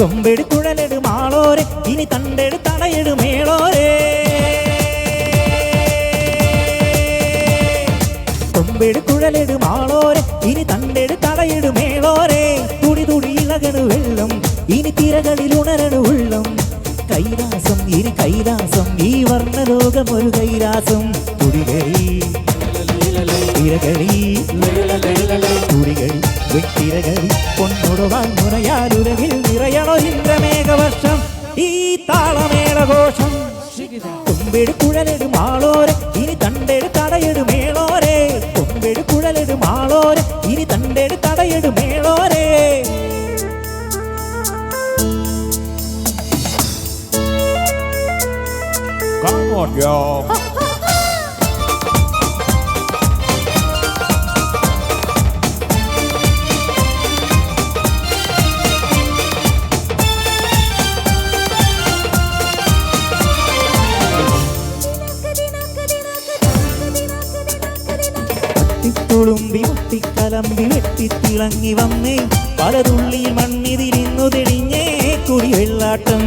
കൊമ്പെടു കുഴലെടു ഇനി തണ്ടെടു തടയെടു മേളോരെ. കൊമ്പെടു കുഴലെടു ഇനി തണ്ടെടു തടയെടു മേളോരെ. തുടി തുടി ഇളകണു വെള്ളം ഇനി തിരകളിൽ ഉണരണു ഉള്ളം. കൈലാസം ഇനി കൈലാസം ഈ വർണലോകം ഒരു കൈലാസം തുടികളി തിരകളി തുടികളി വെട്ടിരകളി പൊന്നൊടുവാൻ മുറയാലുലകിൽ നിറയണോ ഇന്ദ്രമേഘവർഷം? ഈ താളമേളഘോഷം. കൊമ്പെടു കുഴലെടു മാളോരെ ഇനി തണ്ടെടു തടയെടു മേളോരെ. കൊമ്പെടു കുഴലെടു മാളോരെ ഇനി തണ്ടെടു തടയെടു മേളോരെ. Come on, y'all. തട്ടിത്തുളുമ്പി വെട്ടി വെട്ടിത്തിളങ്ങി വന്നേ. പലതുള്ളിയിൽ മണ്ണിതിരിന്നു തെളിഞ്ഞേ. കുടി വെള്ളാട്ടം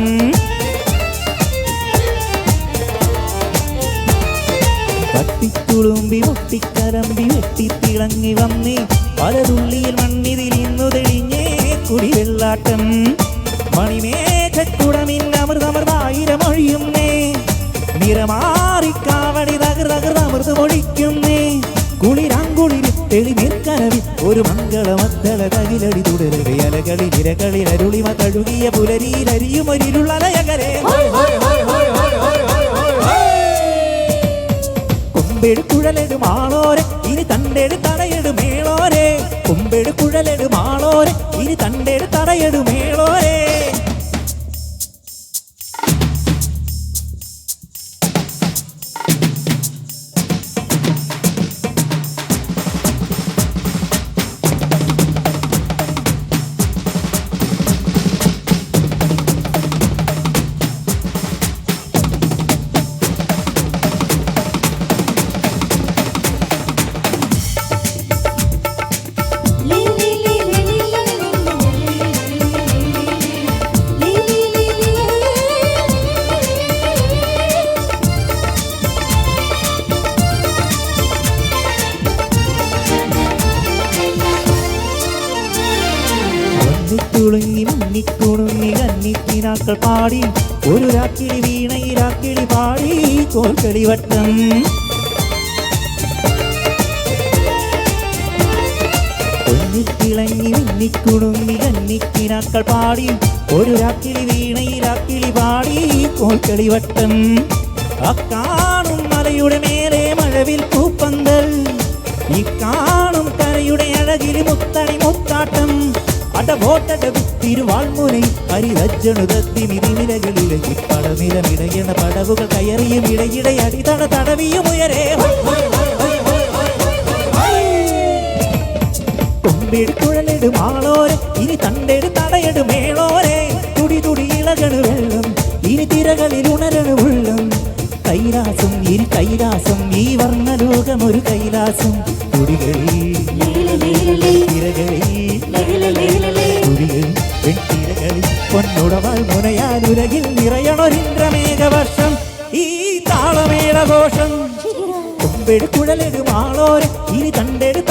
തട്ടിത്തുളുമ്പി വെട്ടി വെട്ടിത്തിളങ്ങി വന്നേ. പലതുള്ളിയിൽ മണ്ണിതിരിന്നു തെളിഞ്ഞേ. കുടി വെള്ളാട്ടം മണിമേഘക്കുടമിൻ അമൃതമൃതായിരം ഒഴിയുന്നേ നിറമാറിക്കാവടി തകർ മൊഴിക്കുന്നേ കുളിരാങ്കുളിരി തെളിനീർക്കനവി ഒരു മംഗളമദ്ദള തകിലടി തുടരവേ അലകളിൽ ഇരകളിൽ അരുളിമ തഴുകിയ പുലരിയിലരിയും ഒരിരുളലയകരെ കൊമ്പെടു കുഴലെടു മാളോരെ ഇനി തണ്ടെടു തുളുങ്ങി മുന്നിക്കുണുങ്ങി കന്നിക്കിനാക്കൾ പാടി. ഒരു രാക്കിളി വീണയിരാക്കിളി പാടി. കോൽക്കളി വട്ടം. പൊന്നിത്തിളങ്ങി മിന്നിക്കുണുങ്ങി കന്നിക്കിനാക്കൾ പാടി. ഒരു രാക്കിളി വീണയിരാക്കിളി പാടി. കോൽക്കളിവട്ടം അക്കാണും മലയുടെ മേലെ മഴവിൽ പൂപ്പന്തൽ. ഈ കാണും കരയുടെ അഴകിൽ മുത്തണി മുത്താട്ടം. അടബോട്ടട തിരുവാൾമുனை ഹരിതജ്ജണുതത്തി മിതിനിലകളിലെ ഇപ്പടനിലമിടയണ പടവുകൾ കയറിയും ഇടയിടെ അടിതട തടവിയും ഉയരേ. കൊമ്പിട് കുഴലിട് മാളോരെ ഇനി തണ്ടെടു തടയിടും മേളോരെ. തുടി തുടി ഇളകണു വെള്ളം ഇനി തിരകളിൽ ഉണരണു ഉള്ളം. കൈലാസം ഇനി കൈലാസം ഈ വർണലോകം ഒരു കൈലാസം. വെട്ടിരകളിൽ മുനയാൻ ഉരകിൽ നിറയണൊരിന്ദ്രമേഘവർഷം ഈ താളമേളഘോഷം. കൊമ്പെടു കുഴലെടു മാളോരെ ഇനി തണ്ടെടു